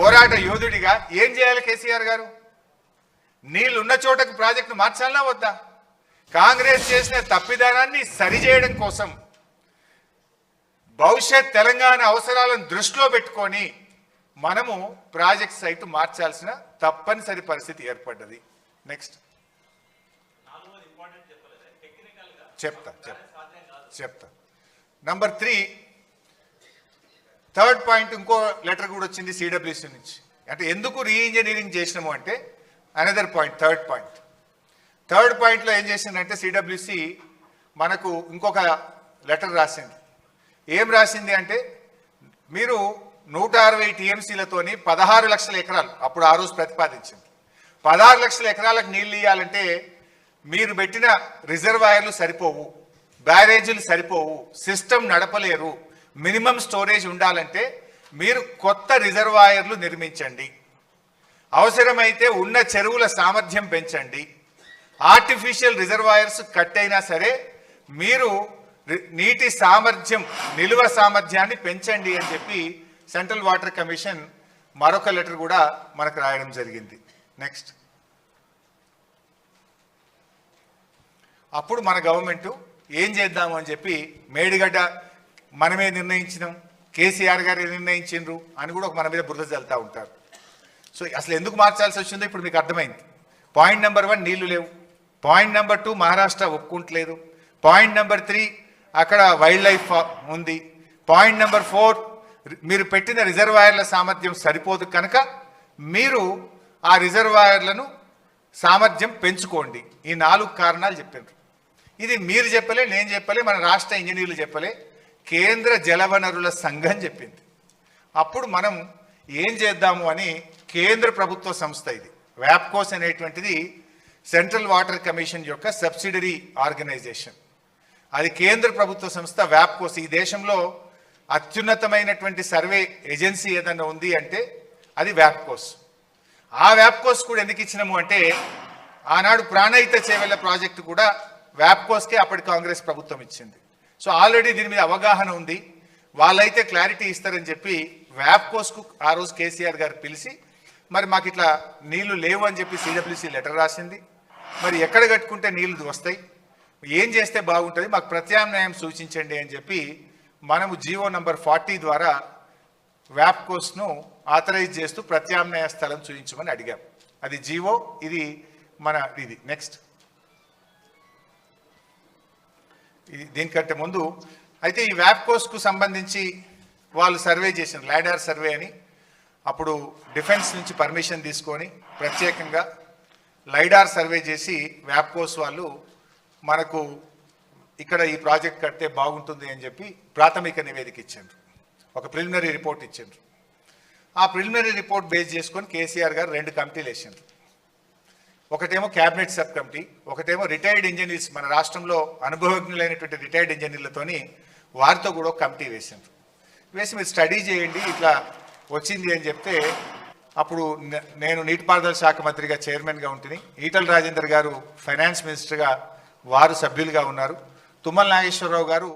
పోరాట యోధుడిగా ఏం చేయాలి కేసీఆర్ గారు? నీళ్ళున్న చోటకు ప్రాజెక్టు మార్చాలన్నా వద్దా? కాంగ్రెస్ చేసిన తప్పిదానాన్ని సరిచేయడం కోసం భవిష్యత్ తెలంగాణ అవసరాలను దృష్టిలో పెట్టుకొని మనము ప్రాజెక్ట్ సైట్ మార్చాల్సిన తప్పనిసరి పరిస్థితి ఏర్పడ్డది. నెక్స్ట్ చెప్తా చెప్తా చెప్తా. నంబర్ త్రీ థర్డ్ పాయింట్ ఇంకో లెటర్ కూడా వచ్చింది సిడబ్ల్యూసి నుంచి. అంటే ఎందుకు రీఇంజనీరింగ్ చేసినాము అంటే another point third point third పాయింట్లో ఏం చేసిందంటే సిడబ్ల్యూసి మనకు ఇంకొక లెటర్ రాసింది. ఏం రాసింది అంటే మీరు నూట అరవై టీఎంసీలతోని పదహారు లక్షల ఎకరాలు అప్పుడు ఆ రోజు ప్రతిపాదించింది. పదహారు లక్షల ఎకరాలకు నీళ్ళు ఇవ్వాలంటే మీరు పెట్టిన రిజర్వాయర్లు సరిపోవు బ్యారేజీలు సరిపోవు సిస్టమ్ నడపలేరు మినిమం స్టోరేజ్ ఉండాలంటే మీరు కొత్త రిజర్వాయర్లు నిర్మించండి. అవసరమైతే ఉన్న చెరువుల సామర్థ్యం పెంచండి. ఆర్టిఫిషియల్ రిజర్వాయర్స్ కట్ అయినా సరే మీరు నీటి సామర్థ్యం నిలువ సామర్థ్యాన్ని పెంచండి అని చెప్పి సెంట్రల్ వాటర్ కమిషన్ మరొక లెటర్ కూడా మనకు రాయడం జరిగింది. నెక్స్ట్. అప్పుడు మన గవర్నమెంట్ ఏం చేద్దాము అని చెప్పి మేడిగడ్డ మనమే నిర్ణయించినాం. కేసీఆర్ గారు నిర్ణయించిండ్రు అని కూడా ఒక మన మీద బురద చల్లుతూ ఉంటారు. సో అసలు ఎందుకు మార్చాల్సి వచ్చిందో ఇప్పుడు మీకు అర్థమైంది. పాయింట్ నెంబర్ వన్ నీళ్ళు లేవు. పాయింట్ నెంబర్ టూ మహారాష్ట్ర ఒప్పుకుంటలేదు. పాయింట్ నెంబర్ త్రీ అక్కడ వైల్డ్ లైఫ్ ఉంది. పాయింట్ నెంబర్ ఫోర్ మీరు పెట్టిన రిజర్వాయర్ల సామర్థ్యం సరిపోదు కనుక మీరు ఆ రిజర్వాయర్లను సామర్థ్యం పెంచుకోండి. ఈ నాలుగు కారణాలు చెప్పారు ఇది మీరు చెప్పలే నేను చెప్పలే మన రాష్ట్ర ఇంజనీర్లు చెప్పలే. కేంద్ర జలవనరుల సంఘం చెప్పింది. అప్పుడు మనం ఏం చేద్దాము అని కేంద్ర ప్రభుత్వ సంస్థ ఇది. వ్యాప్కోస్ అనేటువంటిది సెంట్రల్ వాటర్ కమిషన్ యొక్క సబ్సిడరీ ఆర్గనైజేషన్. అది కేంద్ర ప్రభుత్వ సంస్థ వ్యాప్కోస్. ఈ దేశంలో అత్యున్నతమైనటువంటి సర్వే ఏజెన్సీ ఏదైనా ఉంది అంటే అది వ్యాప్కోస్. ఆ వ్యాప్కోస్ కూడా ఎందుకు ఇచ్చినాము అంటే ఆనాడు ప్రాణహిత చేవెళ్ళ ప్రాజెక్టు కూడా వ్యాప్కోస్కే అప్పటి కాంగ్రెస్ ప్రభుత్వం ఇచ్చింది. సో ఆల్రెడీ దీని మీద అవగాహన ఉంది. వాళ్ళైతే క్లారిటీ ఇస్తారని చెప్పి వ్యాప్కోస్కు ఆ రోజు కేసీఆర్ గారు పిలిచి మరి మాకు ఇట్లా నీళ్ళు లేవు అని చెప్పి సిడబ్ల్యూసి లెటర్ రాసింది. మరి ఎక్కడ కట్టుకుంటే నీళ్ళు వస్తాయి? ఏం చేస్తే బాగుంటుంది? మాకు ప్రత్యామ్నాయం సూచించండి అని చెప్పి మనము జీవో నంబర్ ఫార్టీ ద్వారా వ్యాప్కోస్ను ఆథరైజ్ చేస్తూ ప్రత్యామ్నాయ స్థలం చూపించమని అడిగాం. అది జీవో ఇది మన ఇది. నెక్స్ట్. ఇది దీనికంటే ముందు అయితే ఈ వ్యాప్కోస్కు సంబంధించి వాళ్ళు సర్వే చేసిన లాడార్ సర్వే అని. అప్పుడు డిఫెన్స్ నుంచి పర్మిషన్ తీసుకొని ప్రత్యేకంగా లైడార్ సర్వే చేసి వ్యాప్కోస్ వాళ్ళు మనకు ఇక్కడ ఈ ప్రాజెక్ట్ కడితే బాగుంటుంది అని చెప్పి ప్రాథమిక నివేదిక ఇచ్చారు. ఒక ప్రిలిమినరీ రిపోర్ట్ ఇచ్చిండ్రు ఆ ప్రిలిమినరీ రిపోర్ట్ బేస్ చేసుకొని కేసీఆర్ గారు రెండు కమిటీలు వేసిండ్రు. ఒకటేమో క్యాబినెట్ సబ్ కమిటీ ఒకటేమో రిటైర్డ్ ఇంజనీర్స్ మన రాష్ట్రంలో అనుభవజ్ఞులైనటువంటి రిటైర్డ్ ఇంజనీర్లతోని వారితో కూడా ఒక కమిటీ వేసిండ్రు. వేసి మీరు స్టడీ చేయండి ఇట్లా వచ్చింది అని చెప్తే అప్పుడు నేను నీటిపారుదల శాఖ మంత్రిగా చైర్మన్గా ఉంటుంది ఈటల రాజేందర్ గారు ఫైనాన్స్ మినిస్టర్గా వారు సభ్యులుగా ఉన్నారు. తుమ్మల నాగేశ్వరరావు గారు